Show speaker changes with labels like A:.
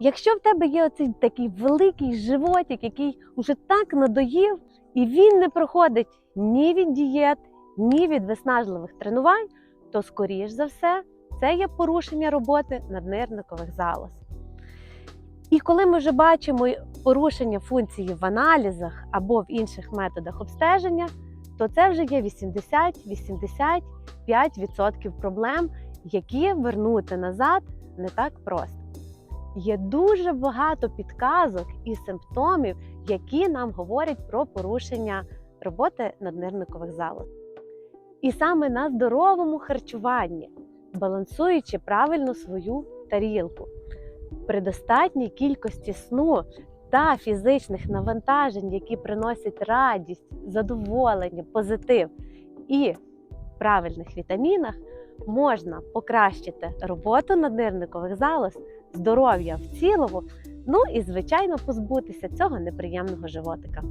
A: Якщо в тебе є оцей такий великий животик, який уже так надоїв, і він не проходить ні від дієт, ні від виснажливих тренувань, то скоріш за все це є порушення роботи наднирникових залоз. І коли ми вже бачимо порушення функції в аналізах або в інших методах обстеження, то це вже є 80-85% проблем, які вернути назад не так просто. Є дуже багато підказок і симптомів, які нам говорять про порушення роботи наднирникових залоз. І саме на здоровому харчуванні, балансуючи правильно свою тарілку, при достатній кількості сну та фізичних навантажень, які приносять радість, задоволення, позитив і правильних вітамінах, можна покращити роботу наднирникових залоз, здоров'я в цілому, ну і звичайно позбутися цього неприємного животика.